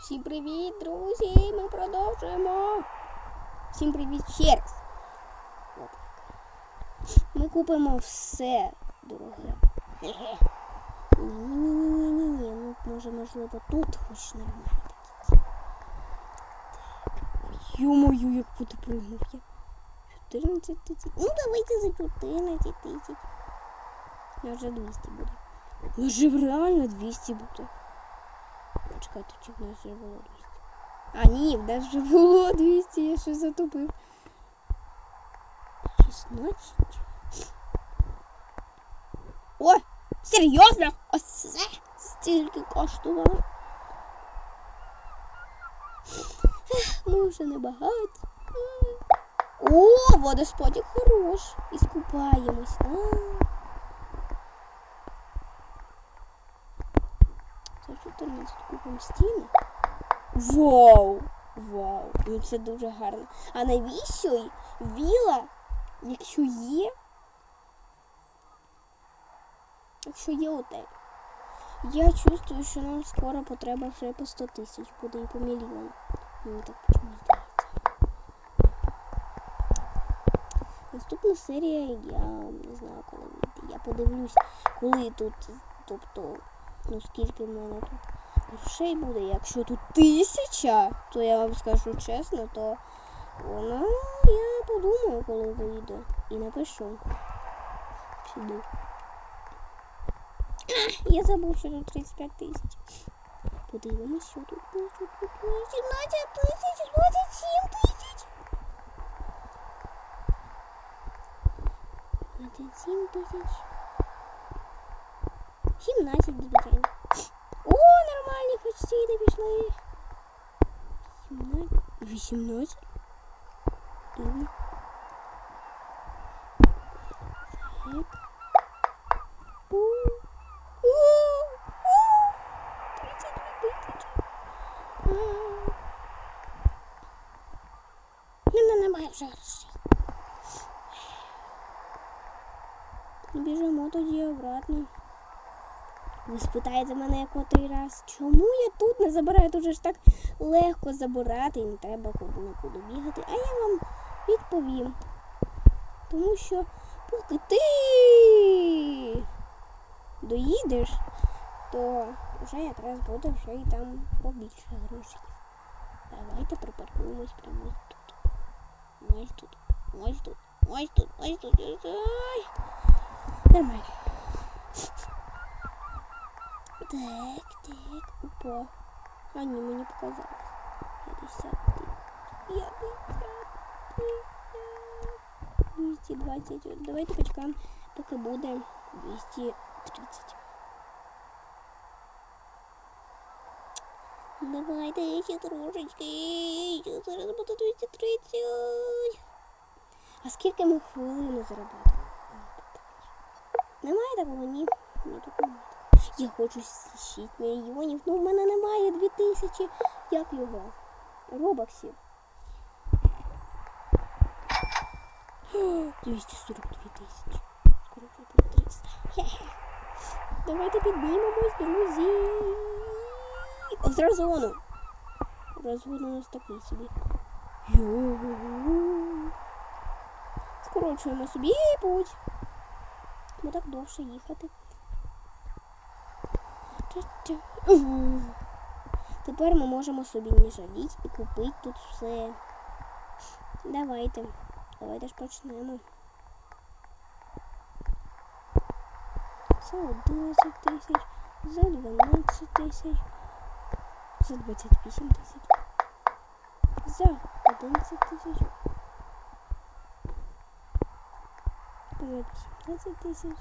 Всім привіт, друзі! Ми продовжуємо. Всім привіт ще раз. Ми купимо все дороге. Ні-ні-ні-ні-ні. Ну, може, можливо, тут хоч нормально такі. Йо-моє, як подпригнув я. 14 тисяч. Ну, давайте за 14 тисяч. Вже 200 буде. Вже реально 200 буде. Почекайте, чи в нас вже було 200. А, ні, в нас вже було 200, я ще затупив. 16. О, серйозно? Ось це стільки коштувало. Ми вже небагато. О, водоспадик хорош. І 14 купимо стіни. Вау! Вау! Ну це дуже гарно. А навіщо й віла, якщо є? Якщо є отель. Я чувствую, що нам скоро потреба вже по 100 тисяч буде і по мільйону. Мені так чому здається. Наступна серія, я не знаю, коли вийде. Я подивлюсь, коли тут, тобто, ну скільки в мене тут грошей буде. Якщо тут тисяча, то я вам скажу чесно, то вона я подумаю, коли вийде. І напишу. Піду. Я забув, що тут 35 тисяч. Подивимось. Що тут буде. 17 тисяч, 27 тисяч. 27 тисяч. 17, звичайно. О, нормальні хоч ціни пішли. 18. 18. Дивно. Так. У. У. У. 32 тисячі. А. Мене немає вже грошей. Біжимо тоді обратно. Ви спитаєте мене котрий раз, чому я тут не забираю? Тут же ж так легко забирати і не треба куди нікуди бігати. А я вам відповім. Тому що поки ти доїдеш, то вже якраз буде вже і там побільше грошей. Давайте припаркуємось прямо ось тут. Ось тут. Ось тут. Ось тут. Ось тут. Ось тут. Нормально. Так, так, опа. А ні, мені показалось. 50 50 220. Давайте почекаємо, поки буде 230. Давайте ще трошечки. Зараз буде 230. А скільки ми хвилину заробляємо? Немає такого, ні. Я хочу 6 мільйонів, ну в мене немає 2 тисячі. Як його? Робоксів. 242 тисячі. Скоро буде 300. Хе-хе. Давайте піднімемось, друзі. З розгону. Розгон у нас такий собі. Скорочуємо собі путь. Бо так довше їхати. Тепер ми можемо собі не жаліть і купити тут все. Давайте. Давайте ж почнемо. За 11 тисяч, за 12 тисяч, за 28 тисяч, за 11 тисяч, за 18 тисяч.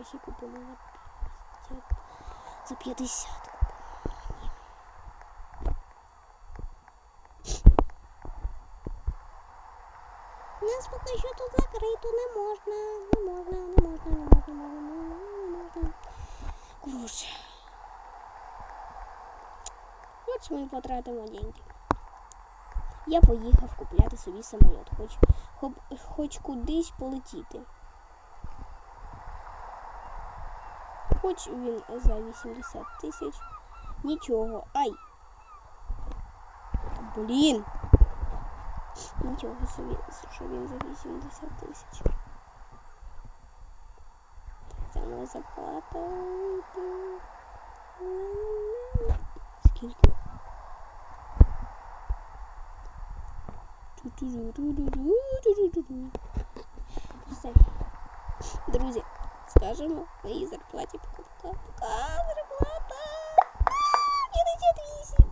Краще купимо за 50. За 50 купимо. Нас поки що тут закрито не можна. Не можна, не можна, не можна, не можна, не можна. Коротше. Хоч ми потратимо деньги. Я поїхав купляти собі самоліт. Хоч, хоч кудись полетіти. Хоч він за 80 тисяч. Нічого. Ай! Та, Блін! Нічого собі, що він за 80 тисяч. Це моя зарплата. Скільки? Ту-ту-ру-ру-ру-ру-ру-ру-ру. Все. Друзі, скажемо моїй зарплаті пока-пока. Пока, Зарплата. 58.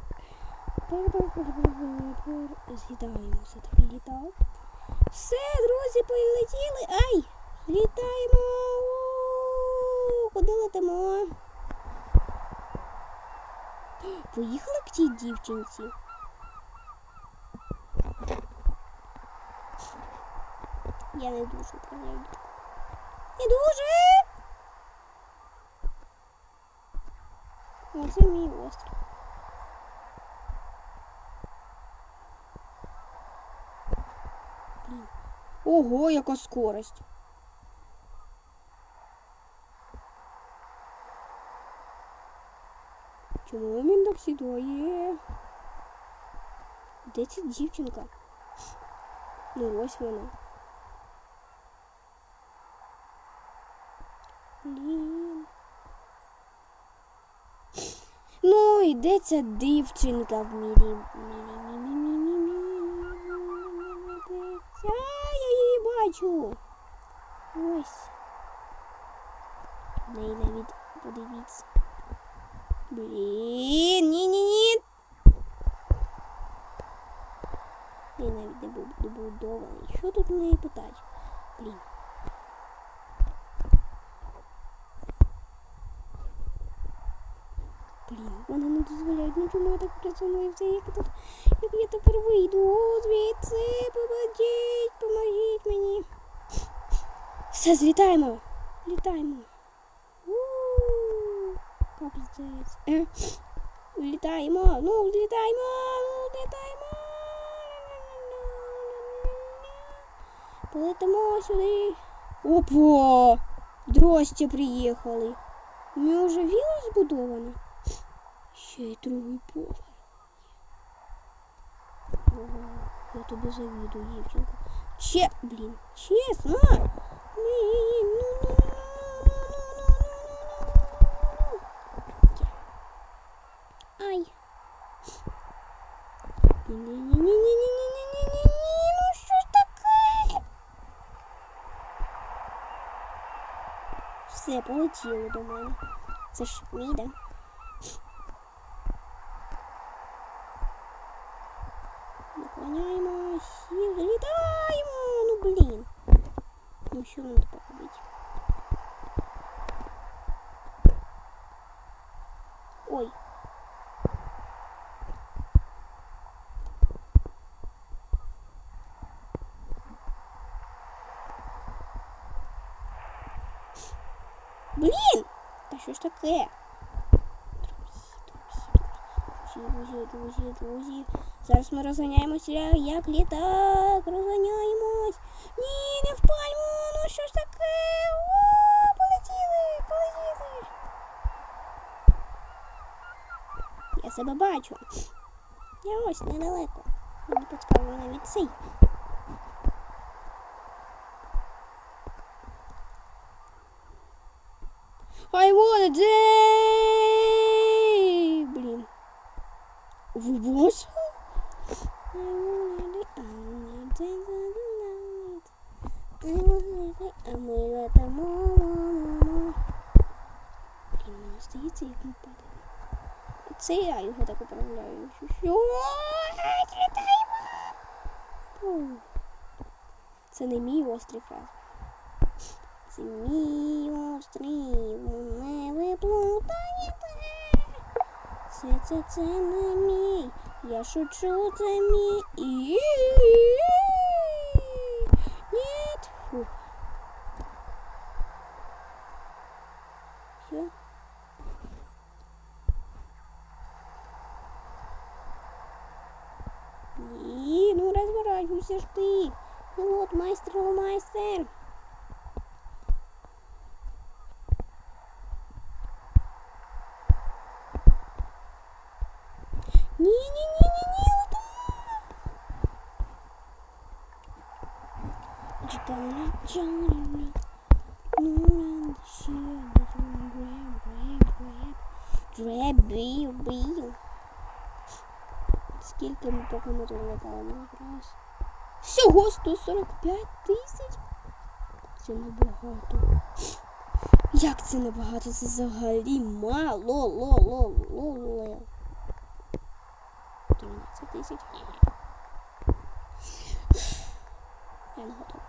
З'їдаємо все таки літак. Все, друзі, полетіли. Ай! Літаємо. Куди летимо? Поїхали к тій дівчинці. Я не дуже управляю. Не дуже. Оце мій острів. Блін. Ого, яка скорость. Чому він так сідає? Де ця дівчинка? Ну ось вона. Блін. Ну, і де ця дівчинка в мірі? А, я її бачу. Ось. Неї навіть подивіться. Блін, ні-ні-ні. Я навіть не був добудований. Що тут неї питати? Блін, вони не дозволяють. Ну чому так працюю все? Як, тут, як я тепер вийду? Звідси, поможіть, поможіть мені. Все, злітаємо. Літаємо. Капздець. Е, Літаємо, ну, літаємо, ну, літаємо. Полетимо сюди. Опа! Здрасте, приїхали. Вже вілла збудована. Ще й другий поверх. Я тобі завідую, дівчинка. Че, блін, чесно. Блін, ну, ну, ну, ну, ну, ну, ну. Ай. Ні-ні-ні-ні-ні-ні-ні-ні-ні, ну що ж таке? Все, полетіло до мене. Да? Наклоняємось і літаємо. Ну блін. Ну що нам тепер робити? Ой. Блін! Та що ж таке? Друзі, друзі, друзі, друзі. Зараз ми розганяємося як літак. Розганяємось. Ні, не в пальму. Ну що ж таке? О, полетіли, полетіли. Я себе бачу. Я ось недалеко. Мені підказує навіть цей. I wanna day! Блін. Ви бачили? Здається, як не падає. Це я його так управляю. Це не мій острий фраз. Мій острів, не виплутаєте. Це, це, це не мій. Я шучу, це мій. І... Нет. Фу. Все. Ні, ну розворачуйся ж ти. Ну от, майстер, майстер. Ні-ні-ні-ні-ні, Чекай, Греб, бив, Скільки ми поки ми тут летали раз? Всього 145 тисяч. Це небагато. Як це небагато? Це взагалі мало. Ло, ло, ло, ло. 13 тисяч. Я не готова.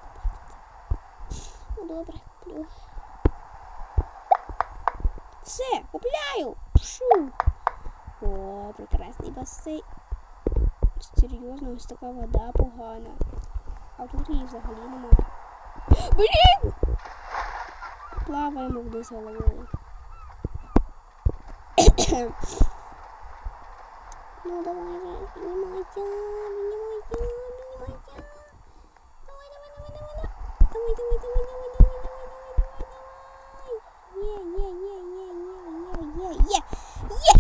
Добре, куплю. Все, купляю. Пшу. О, прекрасний басейн. Серйозно, ось така вода погана. А тут її взагалі немає. Блін! Плаваємо вниз головою. ну давай же, піднімайся, піднімайся, давай. Давай, давай, давай, давай, давай, давай, давай, давай. Є, є, є, є, є, є, є, є. Є!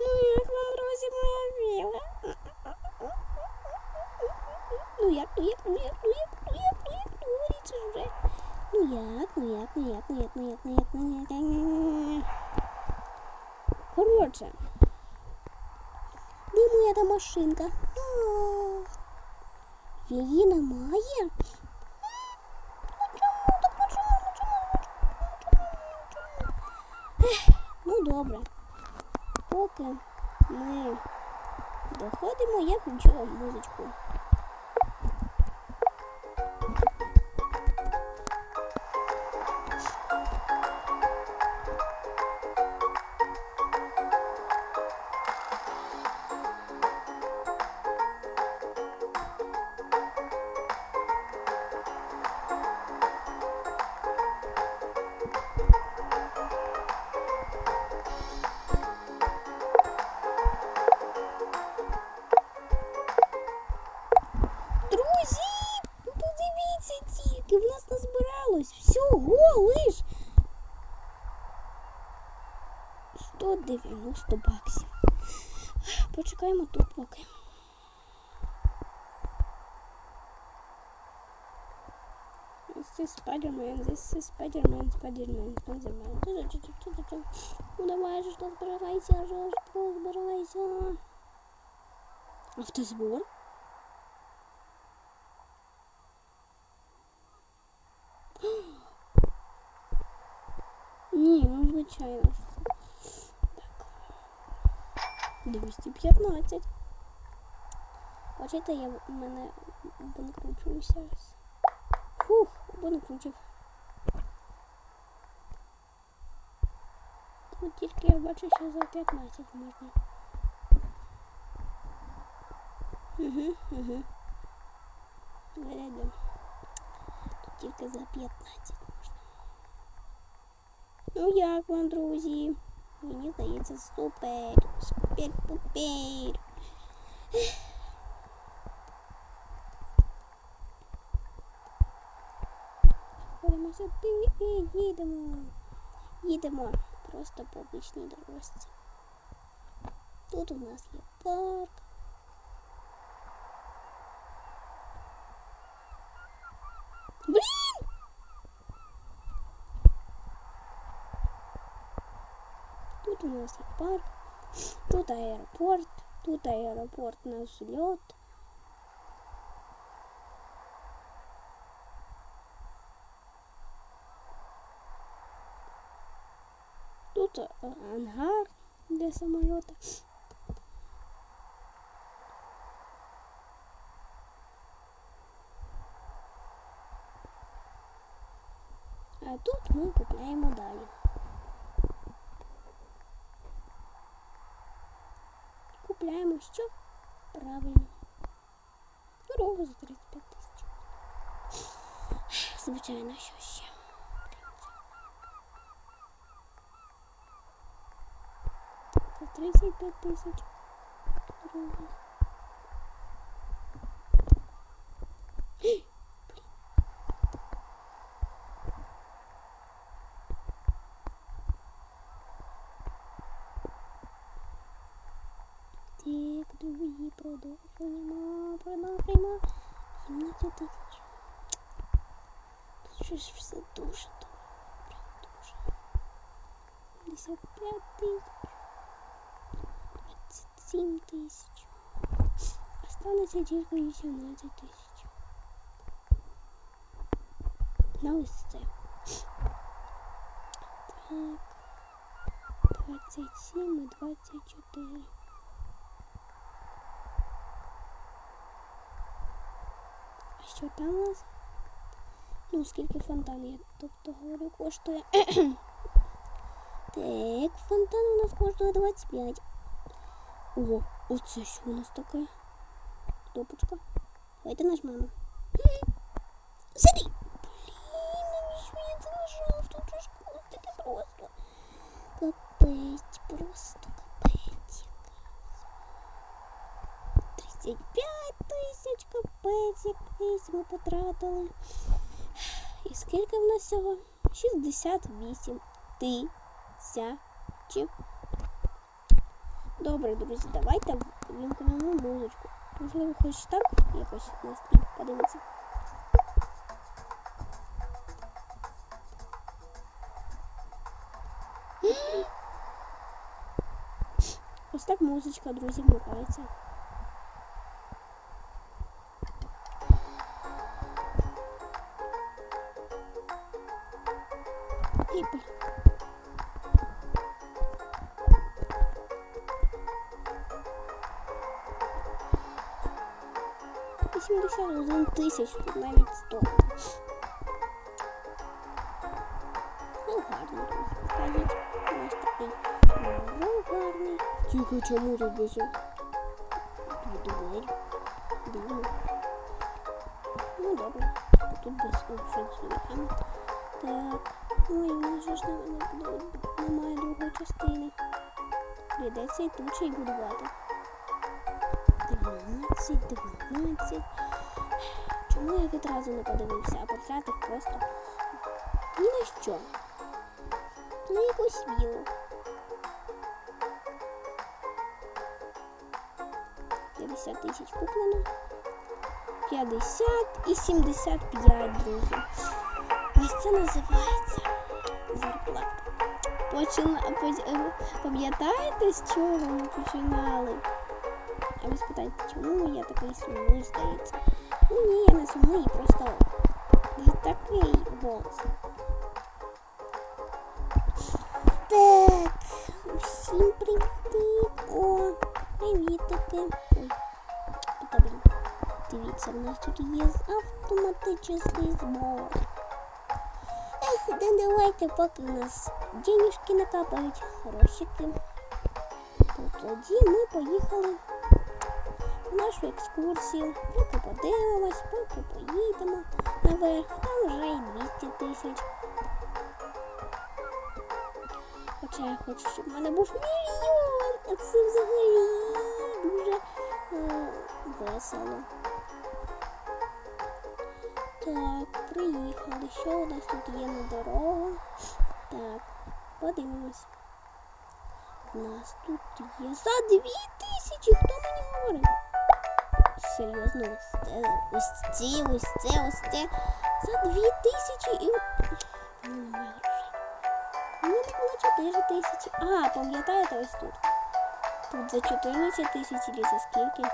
Ну, як вам, друзі, моя віла? Ну як, ну як, ну як, ну як, ну як, ну як, ну говоріть же вже. Ну як, ну як, ну як, ну як, ну як, ну як, ну як, ну як. Коротше. Де моя та машинка? А, Її немає? Ну добре. Поки ми доходимо, я включила музичку. 190 баксів. Почекаємо тут поки. This is Spider-Man, this is Spider-Man, Spider-Man, Spider-Man. Ну давай же, что збирайся, же, что збирайся. Автозбор? Ні, ну звичайно. Ж це. Так. 215. Бачите, я в мене банкручуюся. Фух, банкрутив. Тут тільки я бачу, що за 15 можна. Угу, угу. Вирядом. Тут тільки за 15 можна. Ну як вам, друзі? Мені здається, супер. Супер-пупер. Ходимо сюди і їдемо. Їдемо просто по обичній дорожці. Тут у нас є парк. Тут у нас парк, тут аеропорт, тут аеропорт на взлет. Тут ангар для самолета. А тут ми купляємо далі. Купляємо що? Правильно. Дорогу за 35 тисяч. Звичайно, що ще. За 35 тисяч. Дорога. Ж все дуже дуже. 55 тисяч. 27 тисяч. Останеться тільки 18 тисяч. На ось це. Так. 27 і 24. А що там у нас? Ну, скільки фонтан я, тобто говорю, коштує. так, фонтан у нас коштує 25. О, оце що у нас таке? Топочка. Давайте нажмемо. Сиди! Блін, навіщо я це нажав? Тут же ж таке просто. Капець, просто капець. 35 тисяч капець якийсь ми потратили. І скільки в нас всього? 68 тисяч. Добре, друзі, давайте вімкнемо музичку. Можливо, хоч так якось настрій подивитися. Ось так музичка, друзі, вмикається. Тисяч, тут навіть сто. Ну, гарно, друзі, скажіть. Ось такий. Ну, гарний. Тільки чому тут без двері? Дивно. Ну, добре. Тут без дверями. Так. Ой, у нас же ж не- не- не- немає другої частини. Прийдеться і тут ще й будувати. 12, 12. Чому я відразу не подивився, а потратив просто ні на що. Ну якось віло. 50 тисяч куплено. 50 і 75, друзі. Ось це називається зарплата. Почина... е, Пам'ятаєте, з чого ми починали? А ви спитаєте, чому я такий сумний, здається? Ну ні, я не сумний, просто не такий. Так, всім привіт. О, привітики. Блін. Дивіться, в нас тут є автоматичний збор. Ех, да давайте, поки у нас денежки накапають, грошики. То тоді ми поїхали нашу екскурсію. Поки подивимось, поки поїдемо наверх, там вже і 200 тисяч. Хоча я хочу, щоб в мене був мільйон, а це взагалі дуже е, весело. Так, приїхали. Що у нас тут є на дорогу? Так, подивимось. У нас тут є за дві тисячі, хто мені говорить? Серйозно, ось ось ці, ось це, ось це. За дві тисячі і. Ну. У було 4 тисячі. А, пам'ятаєте ось тут? Тут за 14 тисяч і за скільки?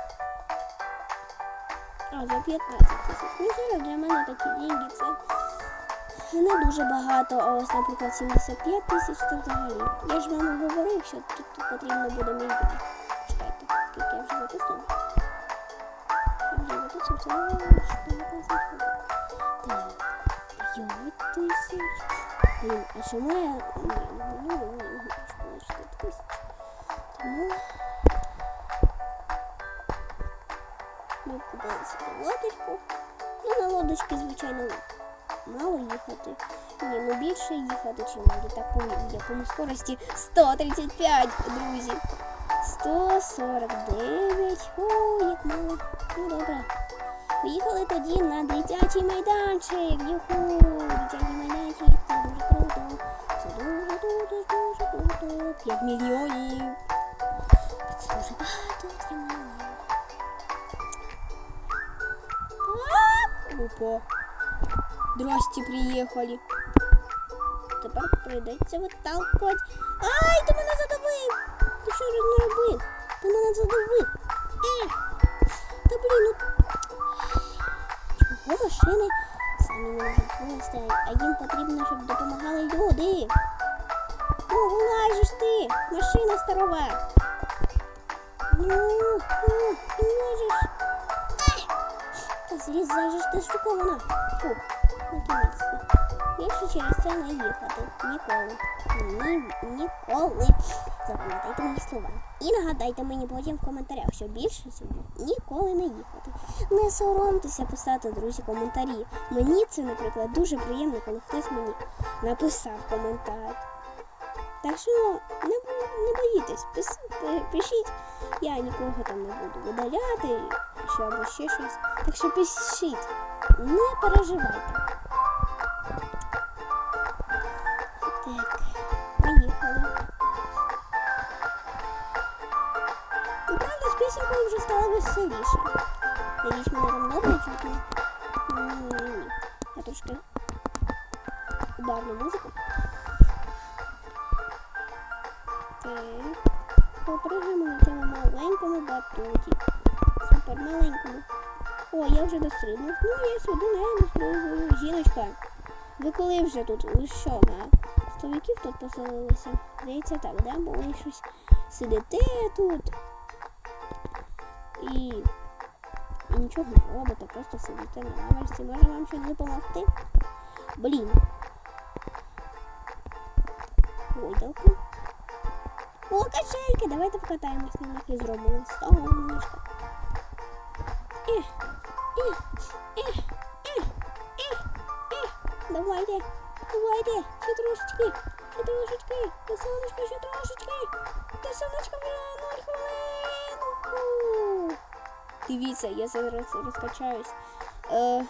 А, за 15 тисяч. Ну, зараз для мене такі деньги це не дуже багато, а ось, наприклад, 75 тисяч це взагалі. Я ж вам говорив, що тут потрібно буде мільйон. Чекайте, скільки я вже записував. Так, 5 тисяч. Блін, а чому я... Ні, ну, не можу полишити тисяч. Тому... Ми подалися на лодочку. Ну, на лодочки, звичайно, мало їхати. Ні, ну більше їхати, чим на літаку, в якому скорості 135, друзі. 149. О, як мало. Ну добре. Поїхали тоді на дитячий майданчик. Юху! Дитячий майданчик. Це дуже круто. Це дуже, дуже, дуже круто. 5 мільйонів. Це дуже багато для Опа. Здрасте, приїхали. Тепер прийдеться виталкувати. Ай, ти мене задавив! Ти що не робив? Ти мене задавив. Машини самі не можуть вилізти, а їм потрібно, щоб допомагали люди. Ну, вилазиш ти, машина старова. Ну, ну, ти можеш. Та зрізай же ж ти штукована. Фу, накінець. Більше через це не їхати. Ніколи. Ні, ніколи. Запам'ятайте мої слова. І нагадайте мені потім в коментарях, що більше сюди ніколи не їхати. Не соромтеся писати, друзі, коментарі. Мені це, наприклад, дуже приємно, коли хтось мені написав коментар. Так що не, не боїтесь, пис, пишіть. Я нікого там не буду видаляти, що або ще щось. Так що пишіть, не переживайте. Пісенькою вже стало веселіше. Надіюсь, мене там добре чутно. Ні-ні-ні. Я трошки убавлю музику. Так. Попрыгаємо на цьому маленькому батуті. Супер маленькому. О, я вже дострибнув. Ну, я сюди не дострибую. Жіночка. Ви коли вже тут? Ви що, на стовиків тут поселилися? Здається так, да? Бо ви щось сидите тут. І нічого не робите, просто сидите на лавочці. Може вам щось допомогти? Блін. Гойдалка. О, качельки! Давайте покатаємось на них і зробимо сонечко. Ех, ех, ех, ех, ех, ех. Давайте, давайте, ще трошечки, ще трошечки, до сонечка, ще трошечки, до сонечка вже ноль хвилин. Дивіться, я зараз розкачаюсь. Е,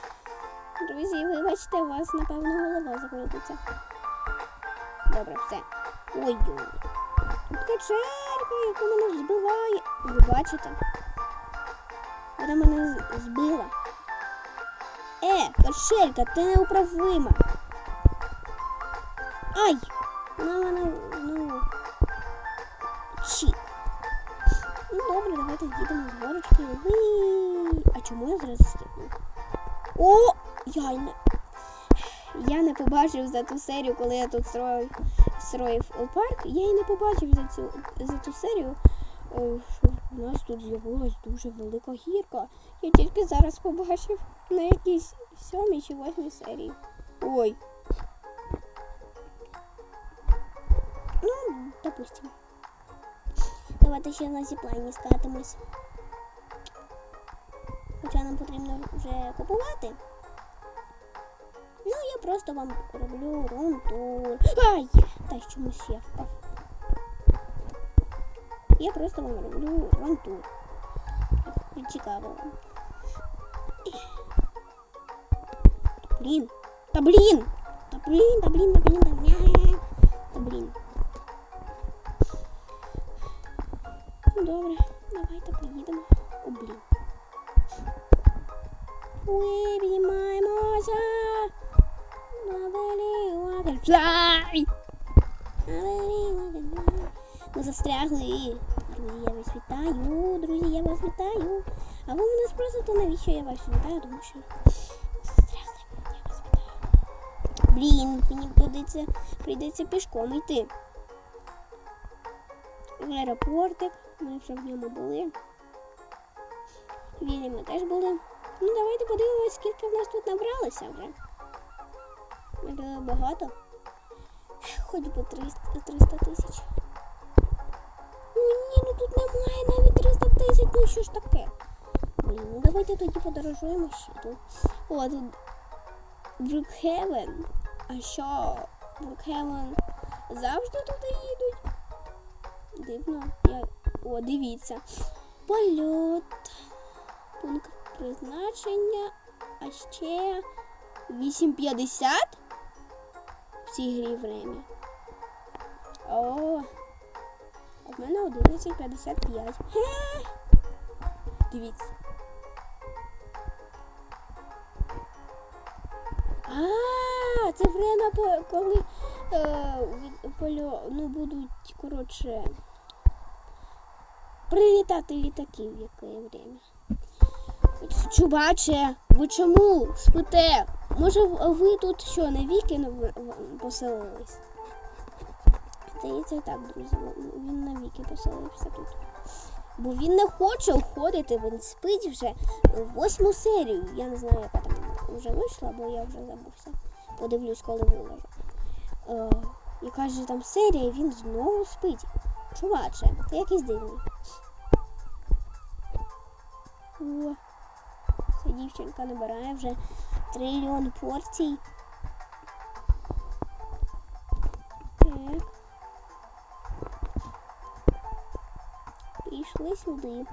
друзі, вибачте, у вас, напевно, голова закрутиться. Добре, все. Ой-ой. Тут качелька, яку мене збиває. Ви бачите? Вона мене збила. Е, качелька, ти неуправима. Ай! Вона мене, ну... Чі. Ну добре, давайте їдемо з горочки. Чому я зразу стрибну? О! Я не... Я не побачив за ту серію, коли я тут строїв, строїв парк. Я і не побачив за цю за ту серію, е, що у нас тут з'явилась дуже велика гірка. Я тільки зараз побачив на якійсь сьомій чи восьмій серії. Ой. Ну, допустим. Давайте ще на зіплайні скатимось. Хоча нам потрібно вже купувати. Ну, я просто вам роблю рум-тур. Ай! Та чомусь я впав. Я просто вам роблю рум-тур. Цікаво. Блін. Та блін! Та блін, та блін, та блін, та блін. Та блін. Добре, давайте поїдемо. О, блін. Ой, піднімаємося. Флай! Ми застрягли. Друзі, я вас вітаю. Друзі, я вас вітаю. А ви мене спросите, навіщо я вас вітаю, тому що застрягли. Я вас вітаю. Блін, мені прийдеться, прийдеться пішком йти. В аеропортик. Ми вже в ньому були. В Віллі ми теж були. Ну, давайте подивимось, скільки в нас тут набралося вже. Багато. Хоч би 300 300 тисяч. Ну ні, ну тут немає навіть 300 тисяч, ну що ж таке? Блін, ну давайте тоді подорожуємо ще тут. О, тут Брукхевен. А що? Брукхевен завжди туди їдуть? Дивно. Я... О, дивіться. Польот. Пункт призначення. А ще 8.50 в цій грі время. О, в мене 11.55. Хе. Дивіться. А, це время, коли е, ну, будуть, коротше, прилітати літаки в яке время. Чубаче, ви чому спите? Може, ви тут що, на віки поселились? Здається, так, друзі, він- на віки поселився тут. Бо він не хоче уходити, він спить вже восьму серію. Я не знаю, яка там вже вийшла, бо я вже забувся. Подивлюсь, коли виложу. Е, яка ж там серія, він знову спить. Чуваче, ти якийсь дивний. Ця дівчинка набирає вже трильйон порцій. Так. Пішли сюди.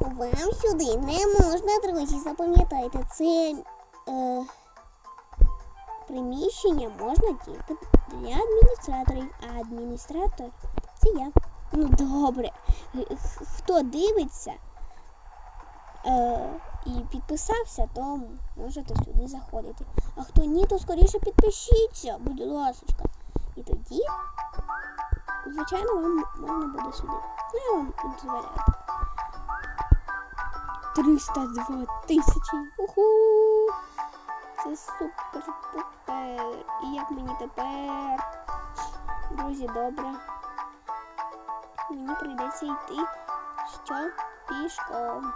Вам сюди не можна, друзі, запам'ятайте, це е, приміщення можна тільки для адміністраторів, а адміністратор це я. Ну добре. Хто дивиться е, і підписався, то можете сюди заходити. А хто ні, то скоріше підпишіться, будь ласочка. І тоді, звичайно, вам можна буде сюди. Ну, я вам дозволяю. 302 тисячі. Уху! Це супер-пупер. І як мені тепер? Друзі, добре. Мені прийдеться йти. Що? Пішком.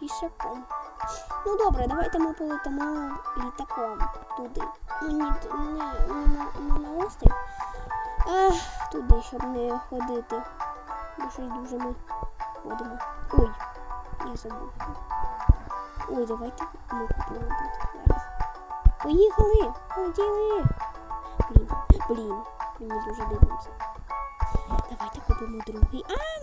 Пішаком. Ну добре, давайте ми полетимо літаком туди. Ну ні, не, не, не на острів. А туди, щоб не ходити. Бо щось дуже ми ходимо. Ой, я забув. Ой, давайте ми купимо тут. Поїхали! Полетіли! Блін, блін, мені дуже дивно. Давайте купимо другий. А,